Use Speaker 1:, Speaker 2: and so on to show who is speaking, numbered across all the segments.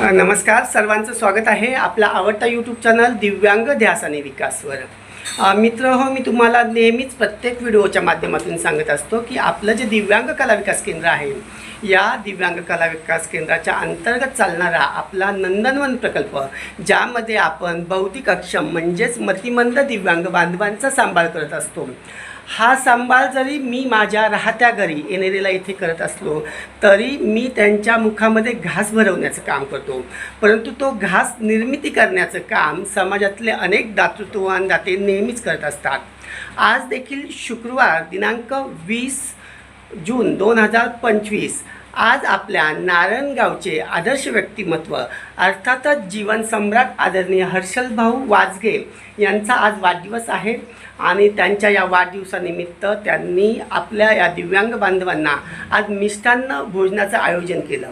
Speaker 1: नमस्कार. सर्वांचं स्वागत आहे आपला आवडता यूट्यूब चॅनल दिव्यांग ध्यास आणि विकासवर. मित्र हो मी तुम्हाला नेहमीच प्रत्येक व्हिडिओच्या माध्यमातून सांगत असतो की आपलं जे दिव्यांग कला विकास केंद्र आहे या दिव्यांग कला विकास केंद्राच्या अंतर्गत चालणारा आपला नंदनवन प्रकल्प ज्यामध्ये आपण बौद्धिक अक्षम म्हणजेच मतिमंद दिव्यांग बांधवांचा सांभाळ करत असतो. हा सांभाळ जरी मी माझ्या राहत्या घरी येणेरीला इथे करत असलो तरी मी त्यांच्या मुखामध्ये घास भरवण्याचं काम करतो. परंतु तो घास निर्मिती करण्याचं काम समाजातले अनेक दातृत्ववान दाते नेहमीच करत असतात. आज देखील शुक्रवार दिनांक वीस जून दोन हजार पंचवीस आज आपल्या नारायणगावचे आदर्श व्यक्तिमत्व अर्थातच जीवन सम्राट आदरणीय हर्षल भाऊ वाजगे यांचा आज वाढदिवस आहे. आणि त्यांच्या या वाढदिवसानिमित्त त्यांनी आपल्या या दिव्यांग बांधवांना आज मिष्टान्न भोजनाचं आयोजन केलं.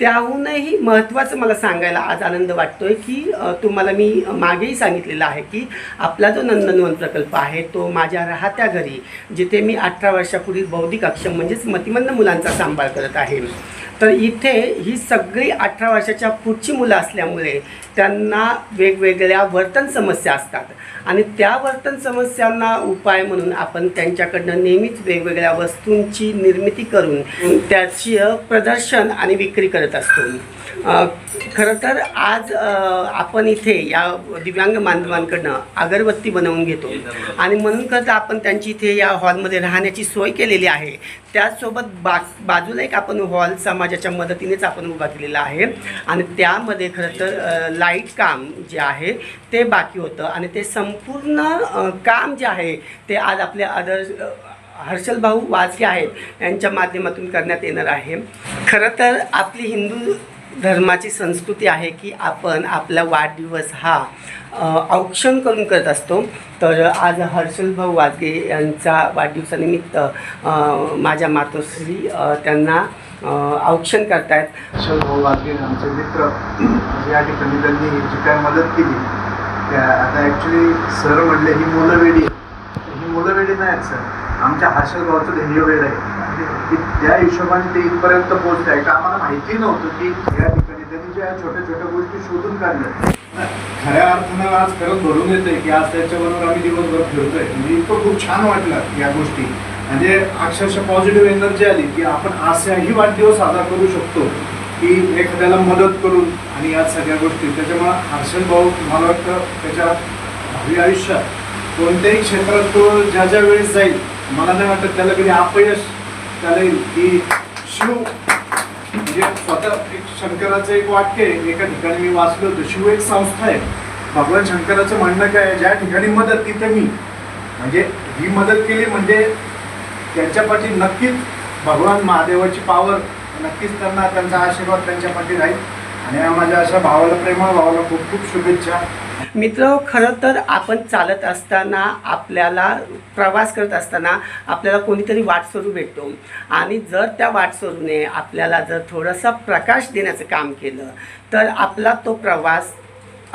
Speaker 1: त्याहूनही महत्त्वाचं मला सांगायला आज आनंद वाटतोय की तुम्हाला मी मागेही सांगितलेलं आहे की आपला जो नंदनवन प्रकल्प आहे तो माझ्या राहत्या घरी जिथे मी अठरा वर्षापूर्वी बौद्धिक अक्षम म्हणजेच मतिमंद मुलांचा सांभाळ करत आहे. तर इथे ही सगळी अठरा वर्षाच्या पुढची मुलं असल्यामुळे त्यांना वेगवेगळ्या वर्तन समस्या असतात. आणि त्या वर्तन समस्यांना उपाय म्हणून आपण त्यांच्याकडनं नेहमीच वेगवेगळ्या वस्तूंची निर्मिती करून त्याची प्रदर्शन आणि विक्री करत असतो. खरं तर आज आपण इथे या दिव्यांग बांधवांकडनं अगरबत्ती बनवून घेतो. आणि म्हणून खरं तर आपण त्यांची इथे या हॉलमध्ये राहण्याची सोय केलेली आहे. त्याचसोबत बा बाजूला एक आपण हॉल समाजाच्या मदतीनेच आपण उभा केलेला आहे. आणि त्यामध्ये खरं तर लाइट काम जे आहे ते बाकी होतं. आणि ते संपूर्ण काम जे आहे ते आज आपल्या आदर्श हर्षल भाऊ वाजके आहेत यांच्या माध्यमातून करण्यात येणार आहे. खरं तर आपली हिंदू धर्माची संस्कृती आहे की आपण आपला वाढदिवस हा औक्षण करून करत असतो. तर आज हर्षल भाऊ वाजगे यांचा वाढदिवसानिमित्त माझ्या मातोश्री त्यांना औक्षण करतायत.
Speaker 2: हर्षल भाऊ वाजगे आमचे मित्र. म्हणजे या ठिकाणी त्यांनी जी काय मदत केली त्या आता ॲक्च्युली सर म्हणले ही मुलं वेडी. ही मुलं वेडी नाहीत सर आमच्या हर्षल भाऊचं ध्येय वेळ आहे. म्हणजे की त्या हिशोबाने ते इथपर्यंत पोहोचले आहे का आम्हाला माहिती नव्हतं की या ठिकाणी त्यांनी ज्या छोट्या छोट्या गोष्टी शोधून काढल्या. खऱ्या अर्थानं आज खरंच घडून येते की आज त्याच्याबरोबर आम्ही दिवसभर फिरतोय. म्हणजे इतकं खूप छान वाटलं या गोष्टी. म्हणजे अक्षरशः पॉझिटिव्ह एनर्जी आली की आपण असाही वाढदिवस साजरा करू शकतो की एखाद्याला मदत करून आणि या सगळ्या गोष्टी. त्याच्यामुळं हर्षल भाऊ मला वाटतं त्याच्या भावी आयुष्यात कोणत्याही क्षेत्रात तो ज्या ज्या वेळेस जाईल मला नाही वाटत त्याला कधी अपयश त्याला की शिव म्हणजे स्वतः एक शंकराचं एक वाक्य आहे एका ठिकाणी मी वाचलं होतं शिव एक संस्था आहे. भगवान शंकराचं म्हणणं काय आहे ज्या ठिकाणी मदत तिथे मी. म्हणजे ही मदत केली म्हणजे त्यांच्यापाठी नक्कीच भगवान महादेवाची पावर नक्कीच त्यांना त्यांचा आशीर्वाद त्यांच्यापाठी राहील. आणि माझ्या अशा भावाला प्रेमळ भावाला खूप खूप शुभेच्छा.
Speaker 1: मित्र खरं तर आपण चालत असताना आपल्याला प्रवास करत असताना आपल्याला कोणीतरी वाटसरू भेटतो. आणि जर त्या वाटसरूने आपल्याला जर थोडासा प्रकाश देण्याचं काम केलं तर आपला तो प्रवास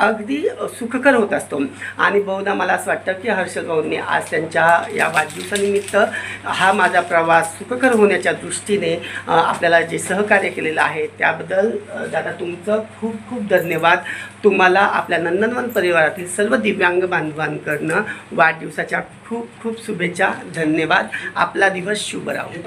Speaker 1: अगदी सुखकर होत असतो. आणि बहुधा मला असं वाटतं की हर्षल आज त्यांच्या या वाढदिवसानिमित्त हा माझा प्रवास सुखकर होण्याच्या दृष्टीने आपल्याला जे सहकार्य केलेलं आहे त्याबद्दल दादा तुमचं खूप खूप धन्यवाद. तुम्हाला आपल्या नंदनवन परिवारातील सर्व दिव्यांग बांधवांकडनं वाढदिवसाच्या खूप खूप शुभेच्छा धन्यवाद. आपला दिवस शुभ राहू.